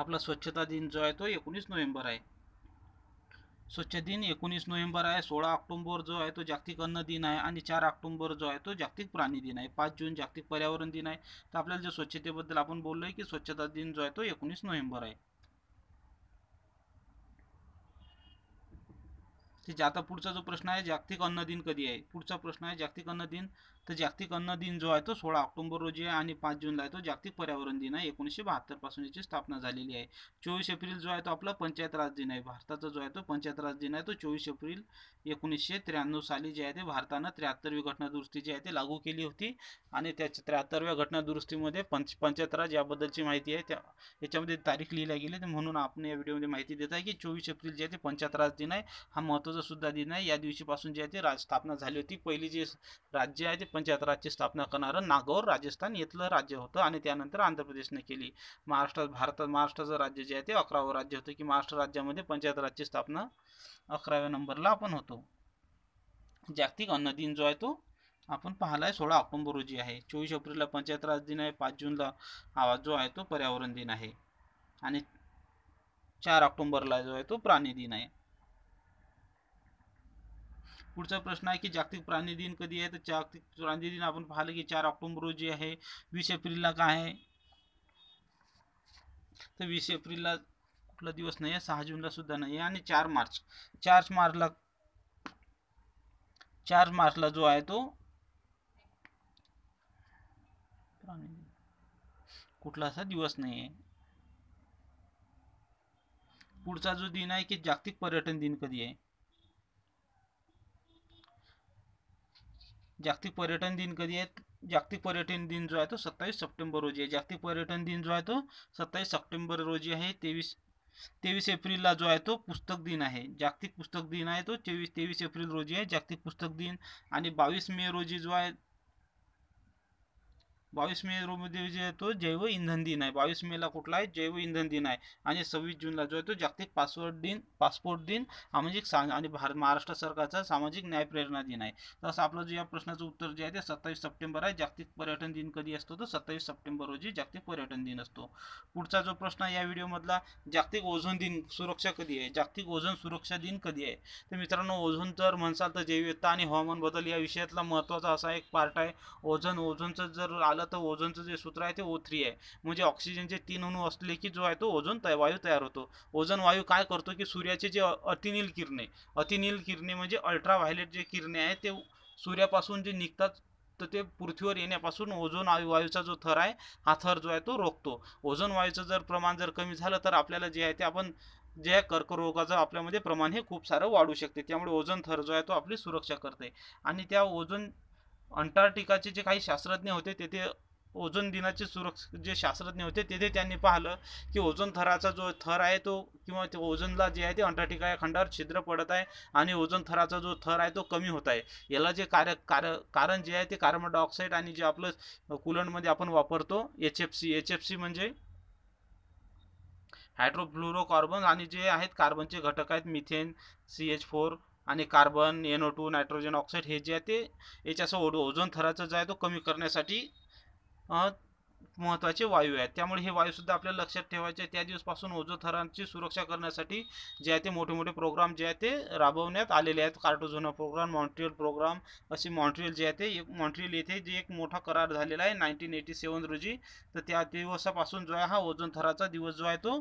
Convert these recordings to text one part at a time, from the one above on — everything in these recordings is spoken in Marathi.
आपला स्वच्छता दिन जो आहे तो एकोणीस नोव्हेंबर आहे. स्वच्छ दिन एकोणीस नोव्हेंबर आहे सोळा ऑक्टोंबर जो आहे तो जागतिक अन्न दिन आहे आणि चार ऑक्टोंबर जो आहे तो जागतिक प्राणी दिन आहे. पाच जून जागतिक पर्यावरण दिन आहे. तर आपल्याला जे स्वच्छतेबद्दल आपण बोललो आहे की स्वच्छता दिन जो आहे तो एकोणीस नोव्हेंबर आहे. ठीक आहे आता पुढचा जो प्रश्न आहे जागतिक अन्न दिन कधी आहे? पुढचा प्रश्न आहे जागतिक अन्न दिन. तर जागतिक अन्न दिन जो आहे तो सोळा ऑक्टोबर रोजी आहे आणि पाच जूनला आहे तो जागतिक पर्यावरण दिन आहे. एकोणीसशे बहात्तरपासून याची स्थापना झालेली आहे. चोवीस एप्रिल जो आहे तो आपला पंचायत राज दिन आहे. भारताचा जो आहे तो पंचायत राज दिन आहे. तो चोवीस एप्रिल एकोणीसशे त्र्याण्णव साली जे आहे ते भारतानं त्र्याहत्तरवी घटनादुरुस्ती जी आहे ते लागू केली होती. आणि त्याच्या त्र्याहत्तरव्या घटनादुरुस्तीमध्ये पंच पंचायत राज याबद्दलची माहिती आहे. त्या याच्यामध्ये तारीख लिहिल्या गेली तर म्हणून आपण या व्हिडिओमध्ये माहिती देत आहे की चोवीस एप्रिल जे आहे ते पंचायत राज दिन आहे. हा महत्त्वाचा सुद्धा दिन आहे या दिवशीपासून जे आहे ते राज स्थापना झाली होती. पहिली जे राज्य आहे ते पंचायत राजची स्थापना करणारं नागौर राजस्थान येथलं राज्य होतं आणि त्यानंतर आंध्र प्रदेशने केली. महाराष्ट्रात भारतात महाराष्ट्राचं राज्य जे आहे ते अकरावं राज्य होतं की महाराष्ट्र राज्यामध्ये पंचायत राजची स्थापना अकराव्या नंबरला आपण होतो. जागतिक अन्न दिन जो आहे तो आपण पाहिला आहे सोळा ऑक्टोंबर रोजी आहे. चोवीस एप्रिलला पंचायत राज दिन आहे. पाच जूनला आवाज जो आहे तो पर्यावरण दिन आहे. आणि चार ऑक्टोंबरला जो आहे तो प्राणी दिन आहे. पुढचा प्रश्न आहे की जागतिक प्राणी दिन कधी आहे? तर जागतिक प्राणी दिन आपण पाहिलं की चार ऑक्टोबर रोजी आहे. वीस एप्रिलला काय आहे? तर वीस एप्रिलला कुठला दिवस नाही आहे, सहा जूनला सुद्धा नाही आहे. आणि चार मार्च, चार मार्चला चार मार्चला जो आहे तो कुठला असा दिवस नाही आहे. पुढचा जो दिन आहे की जागतिक पर्यटन दिन कधी आहे? जागतिक पर्यटन दिन कधी आहे? जागतिक पर्यटन दिन जो आहे तो सत्तावीस सप्टेंबर रोजी आहे. जागतिक पर्यटन दिन जो आहे तो सत्तावीस सप्टेंबर रोजी आहे. तेवीस तेवीस एप्रिलला जो आहे तो पुस्तक दिन आहे. जागतिक पुस्तक दिन आहे तो तेवीस तेवीस एप्रिल रोजी आहे. जागतिक पुस्तक दिन आणि बावीस मे रोजी जो आहे बावीस मे रोमध्ये जे आहे तो जैव इंधन दिन आहे. बावीस मेला कुठला आहे? जैव इंधन दिन आहे. आणि सव्वीस जूनला जो आहे तो जागतिक पासपोर्ट दिन पासपोर्ट दिन सामाजिक सा आणि भारत महाराष्ट्र सरकारचा सामाजिक न्याय प्रेरणा दिन आहे. तसं आपलं जे या प्रश्नाचं उत्तर जे आहे ते सत्तावीस सप्टेंबर आहे. जागतिक पर्यटन दिन कधी असतो? तर सत्तावीस सप्टेंबर रोजी जागतिक पर्यटन दिन असतो. पुढचा जो प्रश्न आहे या व्हिडिओमधला जागतिक ओझोन दिन सुरक्षा कधी आहे? जागतिक ओझोन सुरक्षा दिन कधी आहे? तर मित्रांनो ओझोन तर म्हणसाल तर जैविकता आणि हवामान बदल या विषयातला महत्त्वाचा असा एक पार्ट आहे. ओझोन ओझोनचं जर आलं तर ओझोनचं जे सूत्र आहे ते ओ थ्री आहे. म्हणजे ऑक्सिजनचे तीन अणू असले की जो आहे तो ओझोन तया वायू तयार होतो. ओझोन वायू काय करतो की सूर्याचे जे अतिनील किरणे अतिनील किरणे म्हणजे अल्ट्राव्हायलेट जे किरणे आहे ते सूर्यापासून जे निघतात तर ते पृथ्वीवर येण्यापासून ओझोन वायूचा जो थर आहे हा थर जो आहे तो रोखतो. ओझोन वायूचं जर प्रमाण जर कमी झालं तर आपल्याला जे आहे ते आपण जे आहे कर्करोगाचं आपल्यामध्ये प्रमाण हे खूप सारं वाढू शकते. त्यामुळे ओझोन थर जो आहे तो आपली सुरक्षा करते. आणि त्या ओझोन अंटार्क्टिकाचे जे काही शास्त्रज्ञ होते तेथे ओझोन दिनाचे सुरक्ष जे शास्त्रज्ञ होते तेथे त्यांनी पाहिलं की ओझोन थराचा जो थर आहे तो किंवा ते ओझोनला जे आहे ते अंटार्क्टिका या खंडावर छिद्र पडत आहे आणि ओझोन थराचा जो थर आहे तो कमी होत आहे. याला जे कार्य कार कारण जे आहे ते कार्बन डायऑक्साईड आणि जे आपलं कुलंटमध्ये आपण वापरतो H F C H F C म्हणजे हायड्रोफ्लोरोकार्बन आणि जे आहेत कार्बनचे घटक आहेत मिथेन सी एच फोर आणि carbon N O two nitrogen oxide हे जे आहे ते याच्यासह ओझोन थराचं जे आहे तो कमी करण्यासाठी महत्त्वाचे वायू आहेत. त्यामुळे हे वायूसुद्धा आपल्याला लक्षात ठेवायचे त्या दिवसपासून ओझोन थरांची सुरक्षा करण्यासाठी जे आहे ते मोठे मोठे प्रोग्राम जे आहे ते राबवण्यात आलेले आहेत. कार्टोझोना प्रोग्राम मॉन्ट्रियल प्रोग्राम असे मॉन्ट्रियल जे आहे ते एक मॉन्ट्रियल येथे जे एक मोठा करार झालेला आहे. नाईन्टीन एटी सेवन रोजी. तर त्या दिवसापासून जो आहे हा ओझोन थराचा दिवस जो आहे तो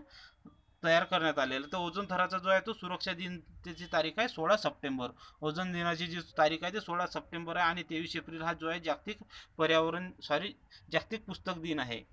तयार करण्यात आलेला. तर ओझोन थराचा जो आहे तो सुरक्षा दिन त्याची तारीख आहे सोळा सप्टेंबर. ओझोन दिनाची जी तारीख आहे ते सोळा सप्टेंबर आहे आणि तेवीस एप्रिल हा जो आहे जागतिक पर्यावरण सॉरी जागतिक पुस्तक दिन आहे.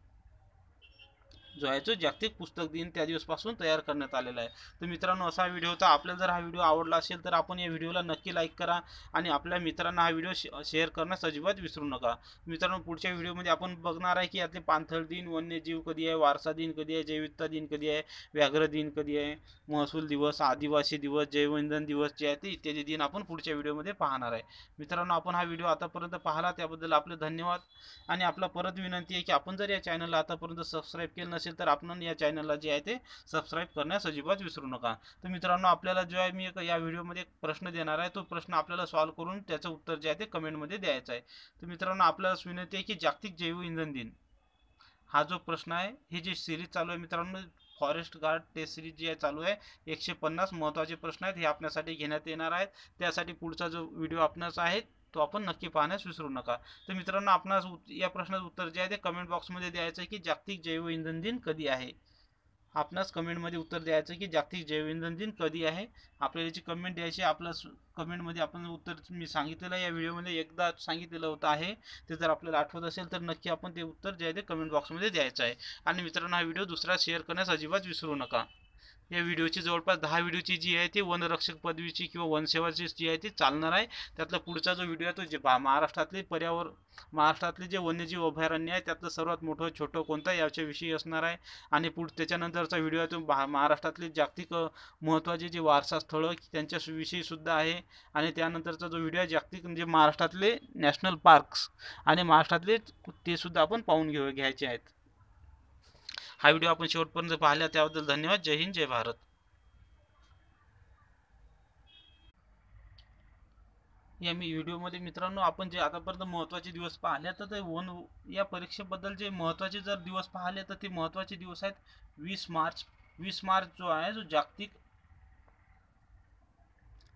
जो आहे तो जागतिक पुस्तक दिन त्या दिवसपासून तयार करण्यात आलेला आहे. तर मित्रांनो असा व्हिडिओ होता. आपल्याला जर हा व्हिडिओ आवडला असेल तर आपण या व्हिडिओला नक्की लाईक करा आणि आपल्या मित्रांना हा व्हिडिओ शेअर करण्यास अजिबात विसरू नका. मित्रांनो पुढच्या व्हिडिओमध्ये आपण बघणार आहे की यातले पाणथळ दिन वन्यजीव कधी आहे वारसा दिन कधी आहे जैविकता दिन कधी आहे व्याघ्र दिन कधी आहे महसूल दिवस आदिवासी दिवस जैवइंधन दिवस जे आहे ते इत्यादी दिन आपण पुढच्या व्हिडिओमध्ये पाहणार आहे. मित्रांनो आपण हा व्हिडिओ आतापर्यंत पाहिला त्याबद्दल आपले धन्यवाद. आणि आपला परत विनंती आहे की आपण जर या चॅनलला आतापर्यंत सबस्क्राईब केलं नसेल तर आपण या चॅनलला जे आहे ते सबस्क्राईब करण्यास अजिबात विसरू नका. तर मित्रांनो आपल्याला जो आहे मी या व्हिडिओमध्ये एक प्रश्न देणार आहे. तो प्रश्न आपल्याला सॉल्व्ह करून त्याचं उत्तर जे आहे ते कमेंटमध्ये द्यायचं आहे. तर मित्रांनो आपल्याला विनंती आहे की जागतिक जैव इंधन दिन हा जो प्रश्न आहे ही जी सिरीज चालू आहे मित्रांनो फॉरेस्ट गार्ड टेस्ट सिरीज जी आहे चालू आहे. एकशे पन्नास महत्त्वाचे प्रश्न आहेत हे आपल्यासाठी घेण्यात येणार आहेत. त्यासाठी पुढचा जो व्हिडिओ आपणास आहे तो आपण नक्की पाहण्यास विसरू नका. तर मित्रांनो आपणास या प्रश्नाचं उत्तर जे आहे ते कमेंट बॉक्समध्ये द्यायचं आहे की जागतिक जैव इंधन दिन कधी आहे? आपणास कमेंटमध्ये उत्तर द्यायचं की जागतिक जैवइंधन दिन कधी आहे? आपल्याला याची कमेंट द्यायची आपलं कमेंटमध्ये आपण उत्तर मी सांगितलेलं आहे. या व्हिडिओमध्ये एकदा सांगितलेलं होतं आहे. ते जर आपल्याला आठवत असेल तर नक्की आपण ते उत्तर जे आहे ते कमेंट बॉक्समध्ये द्यायचं आहे. आणि मित्रांनो हा व्हिडिओ दुसरा शेअर करण्यास अजिबात विसरू नका. या व्हिडिओची जवळपास दहा व्हिडिओची जी आहे ती वनरक्षक पदवीची किंवा वनसेवाची जी आहे ती चालणार आहे. त्यातला पुढचा जो व्हिडिओ आहे तो जे महाराष्ट्रातले पर्यावरण महाराष्ट्रातले जे वन्यजीव अभयारण्य आहे त्यातलं सर्वात मोठं छोटं कोणतं याच्याविषयी असणार आहे. आणि पुढ त्याच्यानंतरचा व्हिडिओ आहे तो महाराष्ट्रातले जागतिक महत्त्वाचे जे वारसा स्थळं त्यांच्याविषयी सुद्धा आहे. आणि त्यानंतरचा जो व्हिडिओ आहे जागतिक म्हणजे महाराष्ट्रातले नॅशनल पार्क्स आणि महाराष्ट्रातले ते सुद्धा आपण पाहून घेऊ घ्यायचे आहेत. हा व्हिडिओ आपण शेवटपर्यंत पाहिला त्याबद्दल धन्यवाद. जय हिंद जय भारत. या मी व्हिडिओमध्ये मित्रांनो आपण जे आतापर्यंत महत्त्वाचे दिवस पाहिले तर ते वन या परीक्षेबद्दल जे महत्त्वाचे जर दिवस पाहिले तर ते महत्त्वाचे दिवस आहेत वीस मार्च. वीस मार्च जो आहे जो जागतिक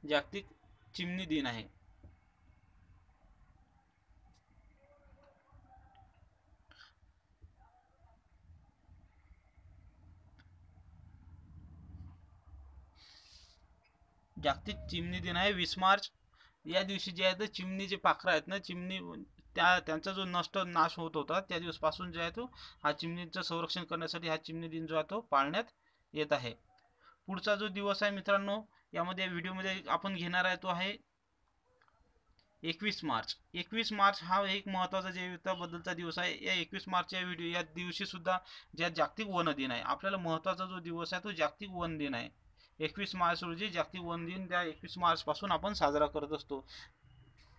जागतिक चिमणी दिन आहे. जागतिक चिमणी दिन आहे वीस मार्च. या दिवशी जे आहे ते चिमणी जे पाखरं आहेत ना चिमणी त्या त्यांचा जो नष्ट नाश होत होता त्या दिवसपासून जे आहे तो हा चिमणीचं संरक्षण करण्यासाठी हा चिमणी दिन जो आहे तो पाळण्यात येत आहे. पुढचा जो दिवस आहे मित्रांनो यामध्ये व्हिडिओमध्ये आपण घेणार आहे तो आहे एकवीस मार्च. एकवीस मार्च हा एक महत्त्वाचा जैविकताबद्दलचा दिवस आहे. या एकवीस मार्च या व्हिडिओ या दिवशीसुद्धा ज्या जागतिक वन दिन आहे आपल्याला महत्त्वाचा जो दिवस आहे तो जागतिक वन दिन आहे. एकवीस मार्च रोजी जागतिक वन दिन त्या एकवीस मार्चपासून आपण साजरा करत असतो.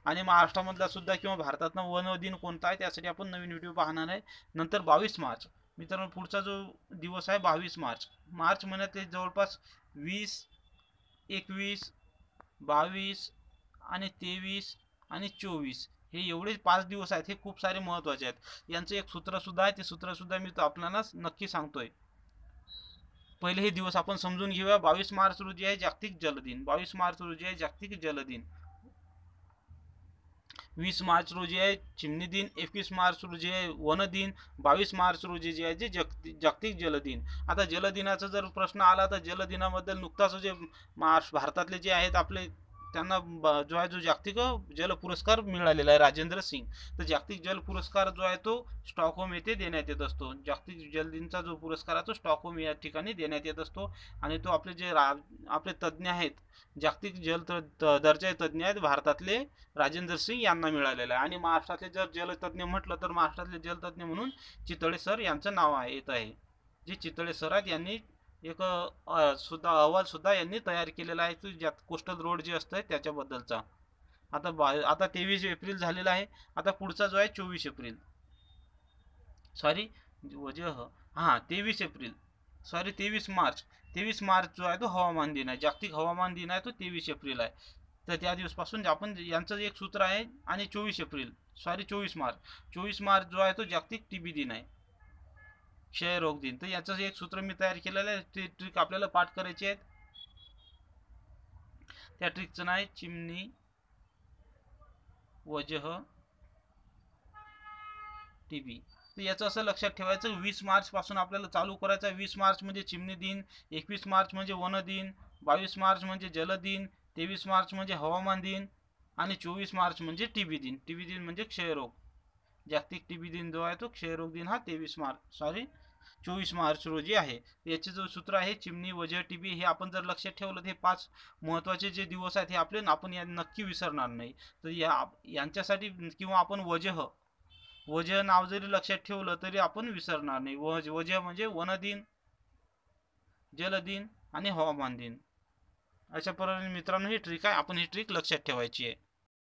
आणि महाराष्ट्रामधला सुद्धा किंवा भारतातनं वन दिन कोणता आहे त्यासाठी आपण नवीन व्हिडिओ पाहणार आहे. नंतर बावीस मार्च. मित्रांनो पुढचा जो दिवस आहे बावीस मार्च. मार्च महिन्यातले जवळपास वीस एकवीस बावीस आणि तेवीस आणि चोवीस हे एवढे पाच दिवस आहेत. हे खूप सारे महत्त्वाचे आहेत. यांचं एक सूत्रसुद्धा आहे. ते सूत्रसुद्धा मी आपल्याला नक्की सांगतोय. पहिले हे दिवस आपण समजून घेऊया. बावीस मार्च रोजी आहे जागतिक जलदिन बावीस मार्च रोजी आहे जागतिक जलदिन वीस मार्च रोजी आहे चिमणी दिन. एकवीस मार्च रोजी आहे वन दिन. बावीस मार्च रोजी जे आहे जे जागतिक जलदिन आता जलदिनाचा जर प्रश्न आला तर जलदिनाबद्दल नुकताच जे मार्च भारतातले जे आहेत आपले त्यांना जो आहे जो जागतिक जल पुरस्कार मिळालेला आहे राजेंद्र सिंग. तर जागतिक जल पुरस्कार जो आहे तो स्टॉकहोम येथे देण्यात येत असतो. जागतिक जलदिनचा जो पुरस्कार आहे तो स्टॉकहोम या ठिकाणी देण्यात येत असतो. आणि तो आपले जे रा आपले तज्ज्ञ आहेत जागतिक जल दर्जा तज्ज्ञ आहेत भारतातले राजेंद्र सिंग यांना मिळालेला आहे. आणि महाराष्ट्रातले जर जलतज्ञ म्हटलं तर महाराष्ट्रातले जलतज्ञ म्हणून चितळे सर यांचं नाव आहे येत आहे. जे चितळे सर आहेत यांनी एक सुद्धा अहवाल सुद्धा यांनी तयार केलेला आहे की ज्यात कोस्टल रोड जे असतं त्याच्याबद्दलचा. आता बा आता तेवीस एप्रिल झालेला आहे आता पुढचा जो आहे चोवीस एप्रिल. सॉरी वजह म्हणजे, हां तेवीस एप्रिल. सॉरी तेवीस मार्च. तेवीस मार्च जो आहे तो हवामान दिन आहे. जागतिक हवामान दिन आहे तो तेवीस एप्रिल आहे. तर त्या दिवसपासून आपण यांचं एक सूत्र आहे आणि चोवीस एप्रिल. सॉरी चोवीस मार्च. चोवीस मार्च जो आहे तो जागतिक टी बी दिन आहे. क्षयरोग दिन तर याचं एक सूत्र मी तयार केलेलं आहे ते ट्रिक आपल्याला पाठ करायची आहेत. त्या ट्रिकचं नाव आहे चिमणी वजह टीबी. तर याचं असं लक्षात ठेवायचं वीस मार्चपासून आपल्याला चालू करायचं वीस मार्च म्हणजे चिमणी दिन एकवीस मार्च म्हणजे वन दिन बावीस मार्च म्हणजे जल दिन तेवीस मार्च म्हणजे हवामान दिन आणि चोवीस मार्च म्हणजे टीबी दिन. टीबी दिन म्हणजे क्षयरोग जागतिक टीबी दिन जो आहे तो क्षयरोग दिन हा तेवीस मार्च. सॉरी चोवीस मार्च रोजी आहे. याचे जो सूत्र आहे चिमणी वजह टीबी हे आपण जर लक्षात ठेवलं हे पाच महत्त्वाचे जे दिवस आहेत हे आपले आपण या नक्की विसरणार नाही. तर या यांच्यासाठी किंवा आपण वजह वजह नाव जरी लक्षात ठेवलं तरी आपण विसरणार नाही. वज वजह म्हणजे वनदिन जलदिन आणि हवामान दिन. अशा प्रकारे मित्रांनो ही ट्रिक आहे. आपण ही ट्रिक लक्षात ठेवायची आहे.